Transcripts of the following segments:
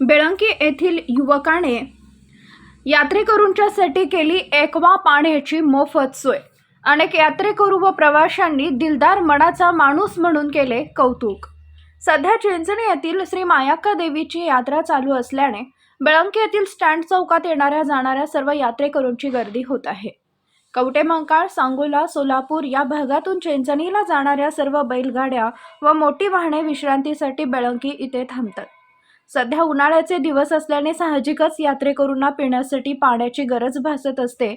बेळंकी येथील युवकाने यात्रेकरूंच्यासाठी केली एकवा पाण्याची मोफत सोय. अनेक यात्रेकरू व प्रवाशांनी दिलदार मनाचा माणूस म्हणून केले कौतुक. सध्या चिंचणी येथील श्री मायाक्का देवीची यात्रा चालू असल्याने बेळंकी येथील स्टँड चौकात येणाऱ्या जाणाऱ्या सर्व यात्रेकरूंची गर्दी होत आहे. कवटेमंकाळ सांगोला सोलापूर या भागातून चेंचणीला जाणाऱ्या सर्व बैलगाड्या व मोठी वाहने विश्रांतीसाठी बेळंकी इथे थांबतात. सध्या उन्हाळ्याचे दिवस असल्याने साहजिकच यात्रेकरूंना पिण्यासाठी पाण्याची गरज भासत असते.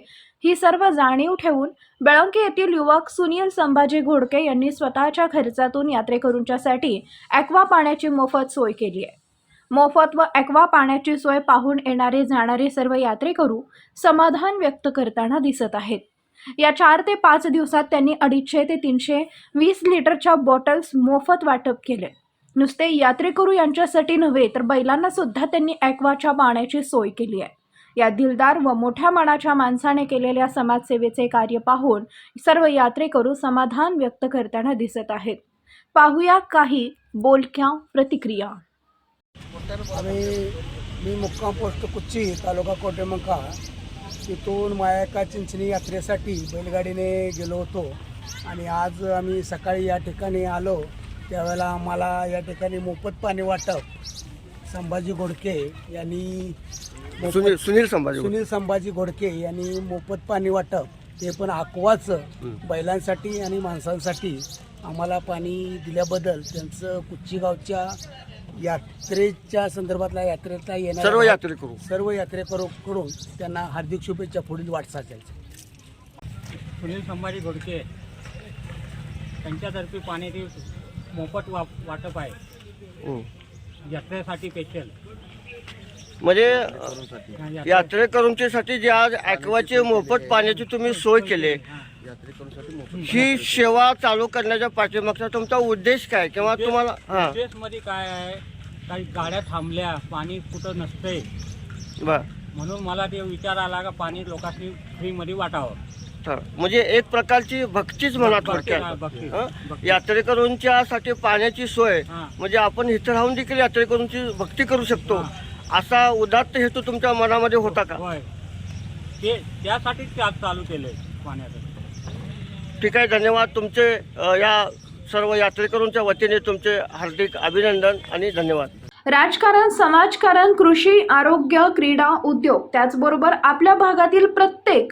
ही सर्व जाणीव ठेवून बेळंकी येथील युवक सुनील संभाजी घोडके यांनी स्वतःच्या खर्चातून यात्रेकरूंच्यासाठी ॲक्वा पाण्याची मोफत सोय केली आहे. मोफत व ॲक्वा पाण्याची सोय पाहून येणारे जाणारे सर्व यात्रेकरू समाधान व्यक्त करताना दिसत आहेत. या चार ते पाच दिवसात त्यांनी अडीचशे ते तीनशे वीस लिटरच्या बॉटल्स मोफत वाटप केले. नुसते यात्रेकरू यांच्यासाठी नव्हे तर बैलांना सुद्धा त्यांनी ॲक्वाच्या पाण्याची सोय केली आहे. या दिलदार व मोठ्या मनाच्या माणसाने केलेल्या समाजसेवेचे कार्य पाहून सर्व यात्रेकरू समाधान व्यक्त करताना दिसत आहेत. पाहूया काही बोलक्या प्रतिक्रिया. आम्ही मी मुक्काम पोस्ट कुच्ची तालुका कोटेमंका तिथून मायाका चिंचणी यात्रेसाठी बैलगाडीने गेलो होतो. आणि आज आम्ही सकाळी या ठिकाणी आलो. त्यावेळेला आम्हाला या ठिकाणी मोफत पाणी वाटप संभाजी घोडके यांनी मोफत- सुनील सुनील संभाजी सुनील संभाजी घोडके यांनी मोफत पाणी वाटप ते पण अकवाचं बैलांसाठी आणि माणसांसाठी आम्हाला पाणी दिल्याबद्दल त्यांचं कुच्ची गावच्या यात्रेच्या संदर्भातल्या यात्रेचा येणार सर्व यात्रेकरू. सर्व यात्रेकरूकडून त्यांना हार्दिक शुभेच्छा पुढील वाटचालीच्या सुनील संभाजी घोडके त्यांच्यातर्फे पाण्याची मोफत वा वाटप आहे. यात्रेसाठी स्पेशल म्हणजे यात्रेकरूंच्यासाठी जे आज ॲक्वाची मोफत पाण्याची तुम्ही सोय केली. ही सेवा चालू करण्याच्या पाठीमागचा तुमचा उद्देश काय? किंवा तुम्हाला हां. मध्ये काय आहे? काही गाड्या थांबल्या पाणी कुठं नसते बर. म्हणून मला ते विचार आला का पाणी लोकांनी फ्रीमध्ये वाटावं. हा. म्हणजे एक प्रकारची भक्तीच म्हणा भक्ती, थोडक्यात हा, भक्ती, हं? भक्ती. यात्रेकरूंच्या साठी पाण्याची सोय हां. म्हणजे आपण इथं राहून देखील यात्रेकरूंची भक्ती करू शकतो हां. असा उदात्त हेतू तुमच्या मनामध्ये होता का होय ते त्यासाठीच ते आज चालू केलंय पाण्याचं ठीक आहे धन्यवाद तुमचे अ, या सर्व यात्रेकरूंच्या वतीने तुमचे हार्दिक अभिनंदन आणि धन्यवाद राजकारण समाजकारण कृषी आरोग्य क्रीडा उद्योग त्याचबरोबर आपल्या भागातील प्रत्येक